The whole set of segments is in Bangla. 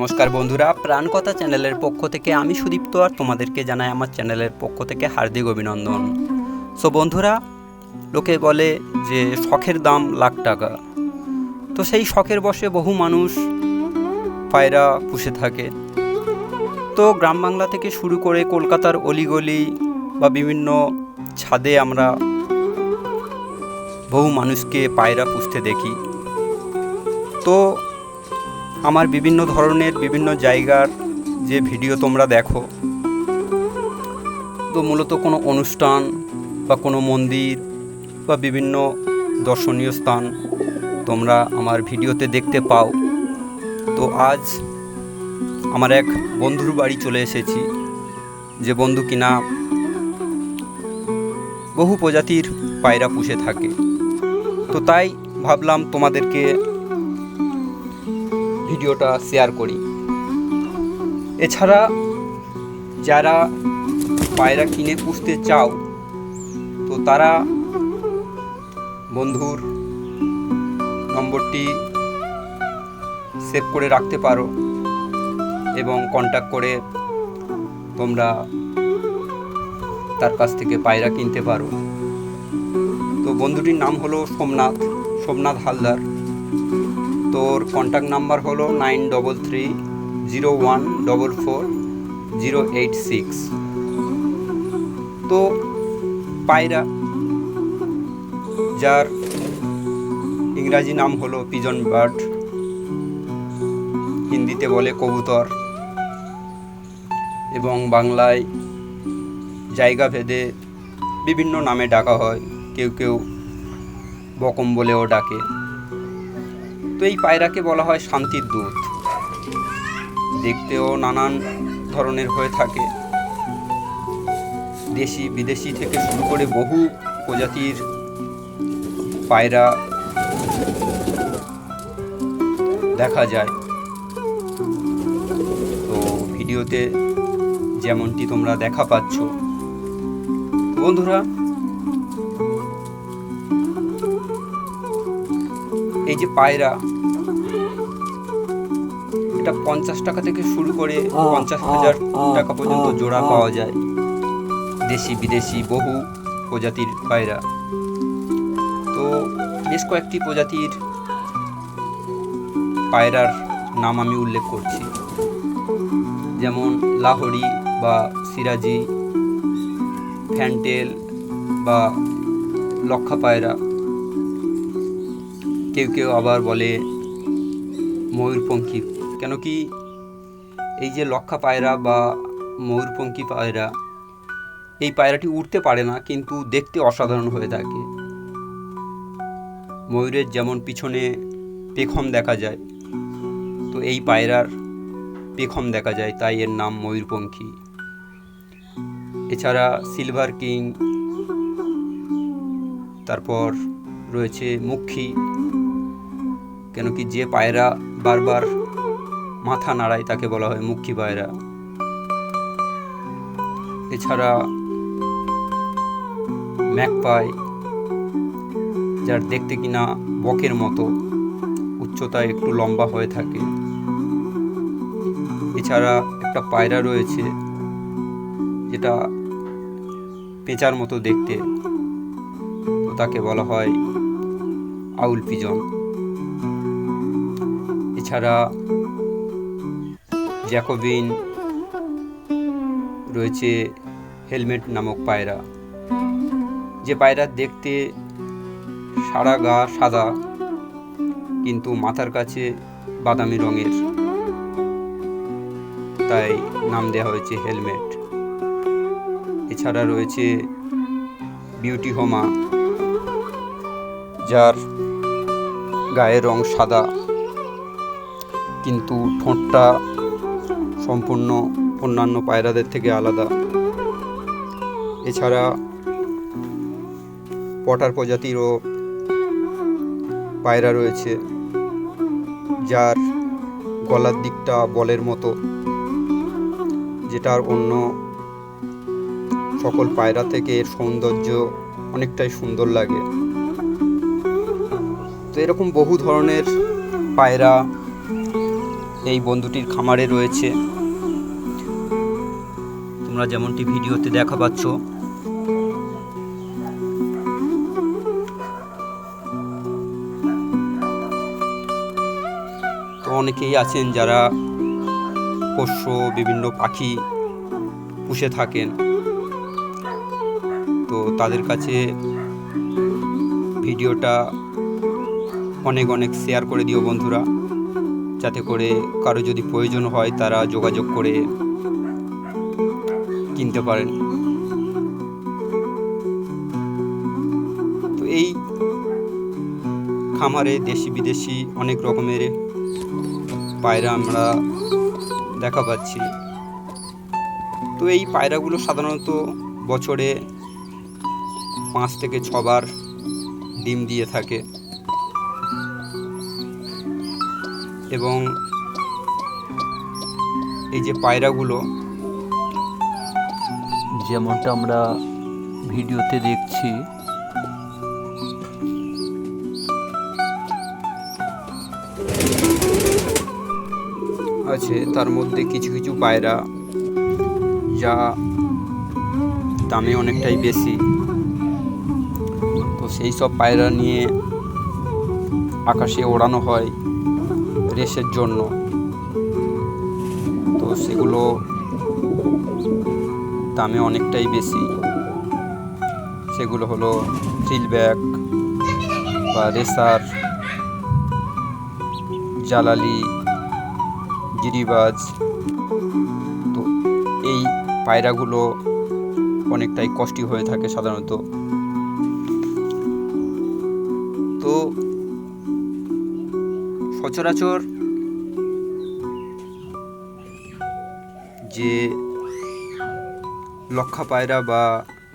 নমস্কার বন্ধুরা, প্রাণকথা চ্যানেলের পক্ষ থেকে আমি সুদীপ্ত আর তোমাদেরকে জানাই আমার চ্যানেলের পক্ষ থেকে হার্দিক অভিনন্দন। সো বন্ধুরা, লোকে বলে যে শখের দাম লাখ টাকা। তো সেই শখের বসে বহু মানুষ পায়রা পুষে থাকে। তো গ্রাম বাংলা থেকে শুরু করে কলকাতার অলিগলি বা বিভিন্ন ছাদে আমরা বহু মানুষকে পায়রা পুষতে দেখি। তো আমার বিভিন্ন ধরনের বিভিন্ন জায়গার যে ভিডিও তোমরা দেখো, তো মূলত কোনো অনুষ্ঠান বা কোনো মন্দির বা বিভিন্ন দর্শনীয় স্থান তোমরা আমার ভিডিওতে দেখতে পাও। তো আজ আমার এক বন্ধুর বাড়ি চলে এসেছি, যে বন্ধু কিনা বহু প্রজাতির পায়রা পুষে থাকে। তো তাই ভাবলাম তোমাদেরকে ভিডিওটা শেয়ার করি। এছাড়া যারা পায়রা কিনে পুষতে চাও, তো তারা বন্ধুর নম্বরটি সেভ করে রাখতে পারো এবং কন্ট্যাক্ট করে তোমরা তার কাছ থেকে পায়রা কিনতে পারো। তো বন্ধুটির নাম হলো সোমনাথ সোমনাথ হালদার। তোর কন্ট্যাক্ট নাম্বার হলো nine double three zero one double four zero eight six তো পায়রা, যার ইংরাজি নাম হলো পিজন বার্ড, হিন্দিতে বলে কবুতর এবং বাংলায় জায়গা ভেদে বিভিন্ন নামে ডাকা হয়, কেউ কেউ বকম বলেও ডাকে। তো এই পায়রাকে বলা হয় শান্তির দূত। দেখতেও নানান ধরনের হয়ে থাকে। দেশি, বিদেশি থেকে শুরু করে বহু প্রজাতির পায়রা দেখা যায়। তো ভিডিওতে যেমনটি তোমরা দেখা পাচ্ছ, বন্ধুরা এই যে পায়রা এটা পঞ্চাশ টাকা থেকে শুরু করে পঞ্চাশ হাজার টাকা পর্যন্ত জোড়া পাওয়া যায়। দেশি বিদেশি বহু প্রজাতির পায়রা। তো বেশ কয়েকটি প্রজাতির পায়রার নাম আমি উল্লেখ করছি। যেমন লাহোরি বা সিরাজি ফ্যান্টেল বা লক্ষা পায়রা। কেউ কেউ আবার বলে ময়ূরপঙ্খী কেন কি এই যে লক্ষা পায়রা বা ময়ূরপঙ্খী পায়রা, এই পায়রাটি উঠতে পারে না, কিন্তু দেখতে অসাধারণ হয়ে থাকে। ময়ূরের যেমন পিছনে পেখম দেখা যায়, তো এই পায়রার পেখম দেখা যায়, তাই এর নাম ময়ূরপঙ্খী এছাড়া সিলভার কিং, তারপর রয়েছে মুখী কেন কি যে পায়রা বারবার মাথা নাড়ায় তাকে বলা হয় মুখী পায়রা। এছাড়া ম্যাকপাই যার দেখতে কিনা বকের মতো উচ্চতায় একটু লম্বা হয়ে থাকে। এছাড়া একটা পায়রা রয়েছে, যেটা পেঁচার মতো দেখতে তাকে বলা হয় আউল পিজন। এছাড়া জ্যাকোবিন রয়েছে হেলমেট নামক পায়রা। যে পায়রা দেখতে সারা গা সাদা, কিন্তু মাথার কাছে বাদামি রঙের। তাই নাম দেওয়া হয়েছে হেলমেট। এছাড়া রয়েছে বিউটি হোমা, যার গায়ের রং সাদা। কিন্তু ঠোঁটটা সম্পূর্ণ অন্যান্য পায়রাদের থেকে আলাদা। এছাড়া পটার প্রজাতিরও পায়রা রয়েছে, যার গলার দিকটা বলের মতো, যেটার অন্য সকল পায়রা থেকে এর সৌন্দর্য অনেকটাই সুন্দর লাগে। তো এরকম বহু ধরনের পায়রা এই বন্ধুটির খামারে রয়েছে। তোমরা যেমনটি ভিডিওতে দেখা পাচ্ছ। তো অনেকেই আছেন যারা পোষ্য, বিভিন্ন পাখি পুষে থাকেন। তো তাদের কাছে ভিডিওটা অনেক অনেক শেয়ার করে দিও বন্ধুরা। যাতে করে কারও যদি প্রয়োজন হয় তারা যোগাযোগ করে কিনতে পারেন। তো এই খামারে দেশি বিদেশি অনেক রকমের পায়রা আমরা দেখা পাচ্ছি। তো এই পায়রাগুলো সাধারণত বছরে পাঁচ থেকে ছবার ডিম দিয়ে থাকে। এবং এই যে পায়রাগুলো যেমনটা আমরা ভিডিওতে দেখছি আছে তার মধ্যে কিছু কিছু পায়রা যা দামে অনেকটাই বেশি। তো সেই সব পায়রা নিয়ে আকাশে ওড়ানো হয়। রেসের জন্য। তো সেগুলো দামে অনেকটাই বেশি। সেগুলো হলো ব্যাগ বা রেসার জালালি গিরিবাজ। তো এই পায়রাগুলো অনেকটাই কষ্টি হয়ে থাকে সাধারণত। সচরাচর যে লক্ষা পায়রা বা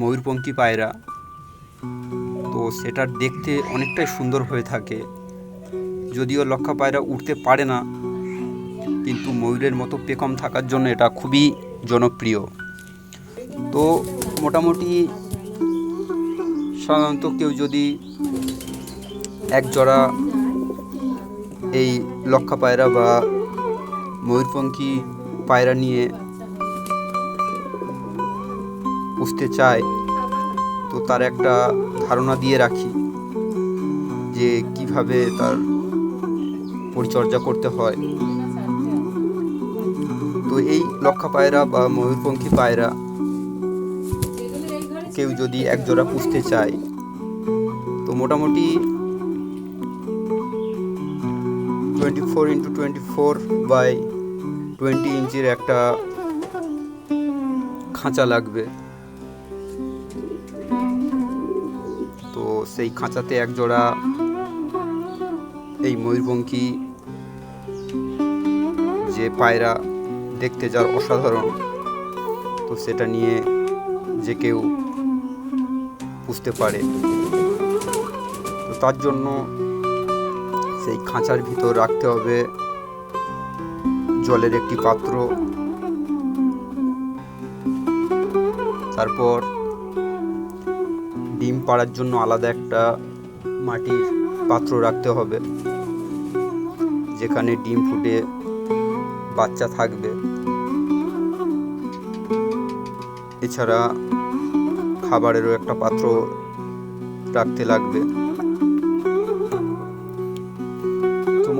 ময়ূরপঙ্খী পায়রা, তো সেটার দেখতে অনেকটাই সুন্দর হয়ে থাকে। যদিও লক্ষা পায়রা উঠতে পারে না, কিন্তু ময়ূরের মতো পেকম থাকার জন্য এটা খুবই জনপ্রিয়। তো মোটামুটি সাধারণত কেউ যদি এক জোড়া এই লক্ষা পায়রা বা ময়ূরপঙ্খী পায়রা নিয়ে পুষতে চায়, তো তার একটা ধারণা দিয়ে রাখি যে কীভাবে তার পরিচর্যা করতে হয়। তো এই লক্ষা পায়রা বা ময়ূরপঙ্খী পায়রা কেউ যদি একজোড়া পুষতে চায়, তো মোটামুটি twenty four into twenty four by twenty ইঞ্চির একটা খাঁচা লাগবে। তো সেই খাঁচাতে এক জোড়া এই ময়ূরপঙ্খী যে পায়রা দেখতে যার অসাধারণ, তো সেটা নিয়ে যে কেউ বুঝতে পারে। তো তার জন্য সেই খাঁচার ভিতর রাখতে হবে। জলের একটি পাত্র। তারপর ডিম পাড়ার জন্য আলাদা একটা মাটির পাত্র রাখতে হবে, যেখানে ডিম ফুটে বাচ্চা থাকবে। এছাড়া খাবারেরও একটা পাত্র রাখতে লাগবে।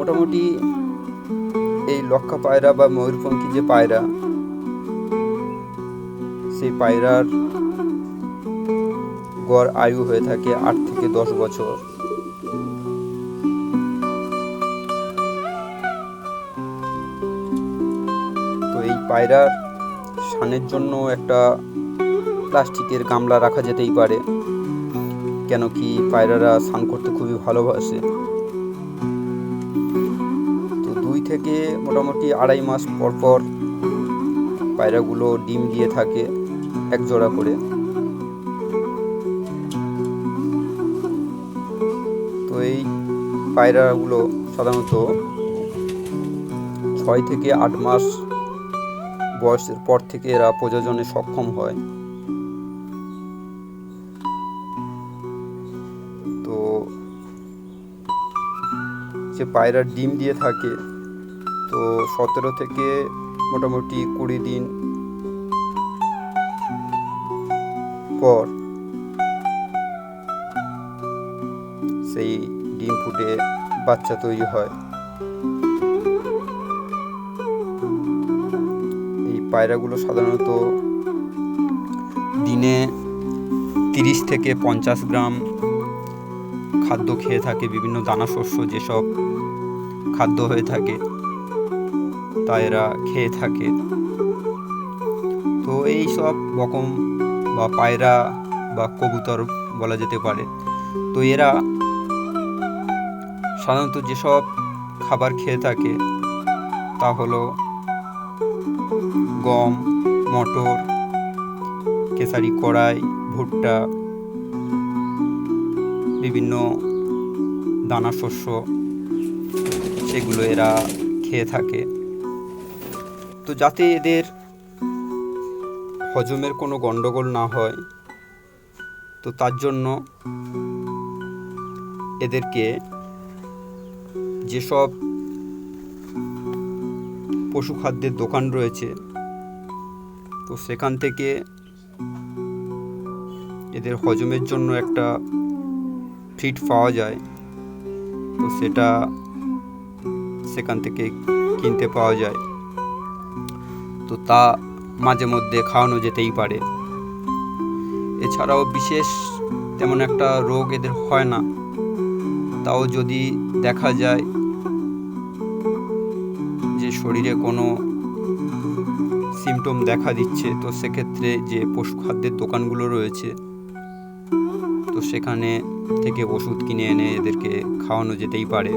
মোটামুটি এই লক্ষা পায়রা বা ময়ূরপঙ্খী যে পায়রা, সেই পায়রার গড় আয়ু হয়ে থাকে আট থেকে দশ বছর। তো এই পায়রার সানের জন্য একটা প্লাস্টিকের গামলা রাখা যেতেই পারে, কেন কি পায়রারা স্নান করতে খুবই ভালোবাসে। থেকে মোটামুটি আড়াই মাস পর পর পায়রাগুলো ডিম দিয়ে থাকে এক জোড়া করে। তো এই পায়রাগুলো সাধারণত ছয় থেকে আট মাস বয়সের পর থেকে এরা প্রযোজনে সক্ষম হয়। তো যে পায়রা ডিম দিয়ে থাকে সতেরো থেকে মোটামুটি কুড়ি দিন পর সেই ডিম ফুটে বাচ্চা তৈরি হয়। এই পায়রাগুলো সাধারণত দিনে তিরিশ থেকে পঞ্চাশ গ্রাম খাদ্য খেয়ে থাকে, বিভিন্ন দানা শস্য যেসব খাদ্য হয়ে থাকে। তা এরা খেয়ে থাকে। তো এই সব রকম বা পায়রা বা কবুতর বলা যেতে পারে। তো এরা সাধারণত যেসব খাবার খেয়ে থাকে তা হলো গম, মটর কেসারি কড়াই, ভুট্টা, বিভিন্ন দানা শস্য সেগুলো এরা খেয়ে থাকে। তো যাতে এদের হজমের কোনো গণ্ডগোল না হয়, তো তার জন্য এদেরকে যেসব পশু খাদ্যের দোকান রয়েছে, তো সেখান থেকে এদের হজমের জন্য একটা ফিড পাওয়া যায়, তো সেটা সেখান থেকে কিনতে পাওয়া যায়। তো তা মাঝে মধ্যে খাওয়ানো যেতেই পারে। এছাড়াও বিশেষ তেমন একটা রোগ এদের হয় না। তাও যদি দেখা যায় যে শরীরে কোনো সিমটম দেখা দিচ্ছে, তো সেক্ষেত্রে যে পশু খাদ্যের দোকানগুলো রয়েছে, তো সেখানে থেকে ওষুধ কিনে এনে এদেরকে খাওয়ানো যেতেই পারে।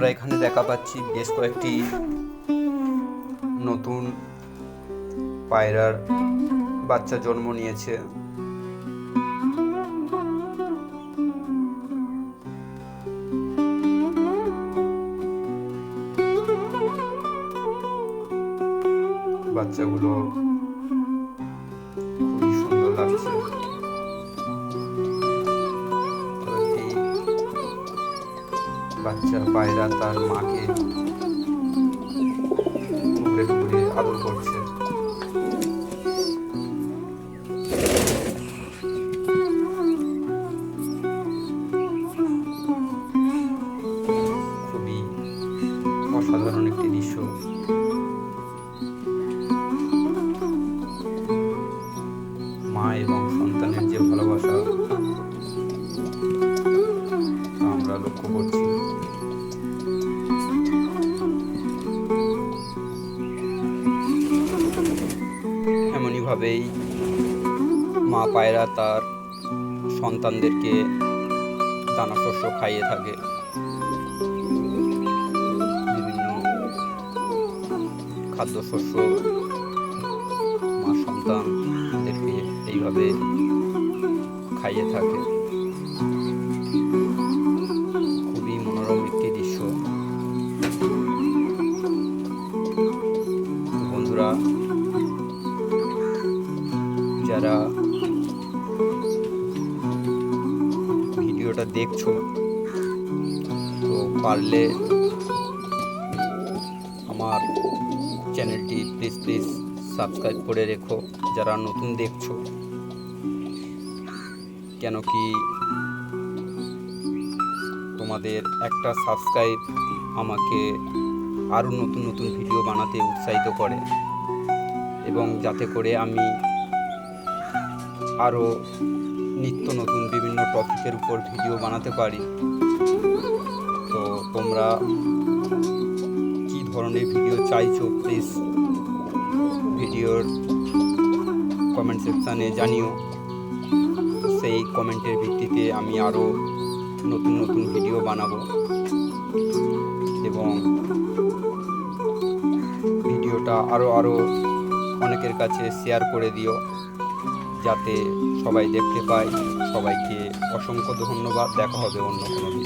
আমরা এখানে দেখা পাচ্ছি বেশ কয়েকটি নতুন পায়রার বাচ্চা জন্ম নিয়েছে। বাচ্চাগুলো পায়রা তার মাকে আদর করছে। অসাধারণ একটি দৃশ্য। মা এবং সন্তানের যে ভালোবাসা, আমরা লক্ষ্য করছি। এমনইভাবেই মা পায়রা তার সন্তানদেরকে দানা শস্য খাইয়ে থাকে। বিভিন্ন খাদ্যশস্য মা সন্তানদেরকে এইভাবে খাইয়ে থাকে। দেখছ তো পারলে আমার চ্যানেলটি প্লিজ প্লিজ সাবস্ক্রাইব করে রেখো, যারা নতুন দেখছ। কেন কি তোমাদের একটা সাবস্ক্রাইব আমাকে আরও নতুন নতুন ভিডিও বানাতে উৎসাহিত করে। এবং যাতে করে আমি আরও নিত্য নতুন বিভিন্ন টপিকের উপর ভিডিও বানাতে পারি। তো তোমরা কী ধরনের ভিডিও চাইছো প্লিজ ভিডিওর কমেন্ট সেকশানে জানিও। সেই কমেন্টের ভিত্তিতে আমি আরও নতুন নতুন ভিডিও বানাবো। এবং ভিডিওটা আরও আরও অনেকের কাছে শেয়ার করে দিও। যাতে সবাই দেখতে পায়। সবাইকে অসংখ্য ধন্যবাদ। দেখা হবে অন্য কোনো